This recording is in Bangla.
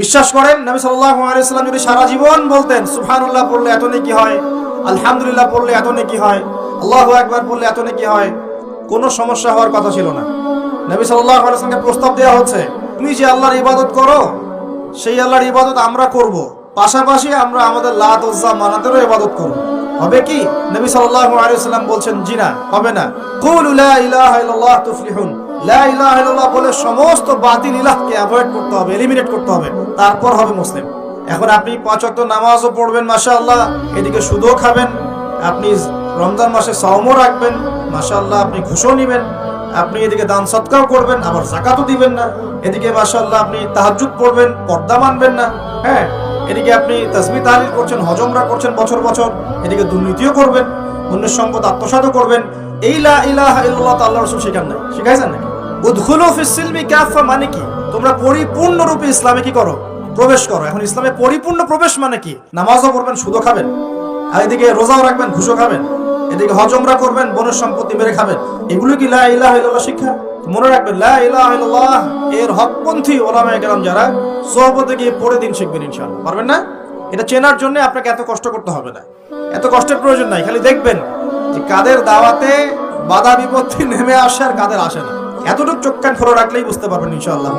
বিশ্বাস করেন, নবী সাল্লাল্লাহু আলাইহি সাল্লাম যদি সারা জীবন বলতেন, সুবহানাল্লাহ, পড়লে এত নেকি হয়, আলহামদুলিল্লাহ, পড়লে এত নেকি হয়, আল্লাহু আকবার বললে এত নেকি হয়, কোনো সমস্যা হওয়ার কথা ছিল না। নবী সাল্লাল্লাহু আলাইহি সাল্লামকে প্রস্তাব দেওয়া হচ্ছে, তুমি যে আল্লাহর ইবাদত করো, সেই আল্লাহর ইবাদত আমরা করব। পাশাপাশি আমরা আমাদের লাত উজ্জা মানাতেরও ইবাদত করব। হবে কি? নবী সাল্লাল্লাহু আলাইহি সাল্লাম বলছেন, জি না, হবে না। কুলু লা ইলাহা ইল্লাল্লাহ তুফলিহুন। লা ইলাহা ইল্লাল্লাহ বলে সমস্ত বাতিল ইলাহকে অ্যাভয়েড করতে হবে এলিমিনেট করতে হবে। তারপর হবে মুসলিম। এখন আপনি পাঁচ ওয়াক্ত নামাজও পড়বেন, মাশাআল্লাহ। এদিকে সুদও খাবেন, আপনি রমজান মাসে সাওমও রাখবেন, মাশাআল্লাহ, আপনি ঘুষও নেবেন, আপনি এদিকে দান সৎকাও করবেন, আবার জাকাতও দিবেন না। এদিকে মাশাআল্লাহ, আপনি তাহাজ্জুদ পড়বেন, পর্দা মানবেন না। হ্যাঁ এদিকে আপনি তাসবিহ তাহলিল করছেন, হজমরা করছেন বছর বছর, এদিকে দুর্নীতিও করবেন, অন্যের সম্পদ আত্মসাৎও করবেন। এই ইলাহা ইল্লাল্লাহ তো আল্লাহ রাসূল শেখান নাই। শিখাইছেন নাকি? উদখুলু ফিস সিলমি কাফা মানে কি? তোমরা ইসলামে কি করো? প্রবেশ করো। এখন ইসলামে পরিপূর্ণ প্রবেশ মানে কি? নামাজও পড়বেন, সুদও খাবেন। আর এদিকে রোজাও রাখবেন, ঘুষও খাবেন। এদিকে হজমরা করবেন, বনের সম্পত্তি মেরে খাবেন। এগুলো কি লা ইলাহা ইল্লাল্লাহ শিক্ষা? মনে রাখবেন এর হকপন্থী ওলামায়ে যারা, সোহবতে গিয়ে পড়ে দিন শিখবেন ইনশাআল্লাহ। পারবেন না? এটা চেনার জন্য আপনাকে এত কষ্ট করতে হবে না। এত কষ্টের প্রয়োজন নাই, খালি দেখবেন যে কাদের দাওয়াতে বাধা বিপত্তি নেমে আসে আর কাদের আসে না। এতটুকু চোখ কান খোলা রাখলেই বুঝতে পারবেন ইনশাআল্লাহ।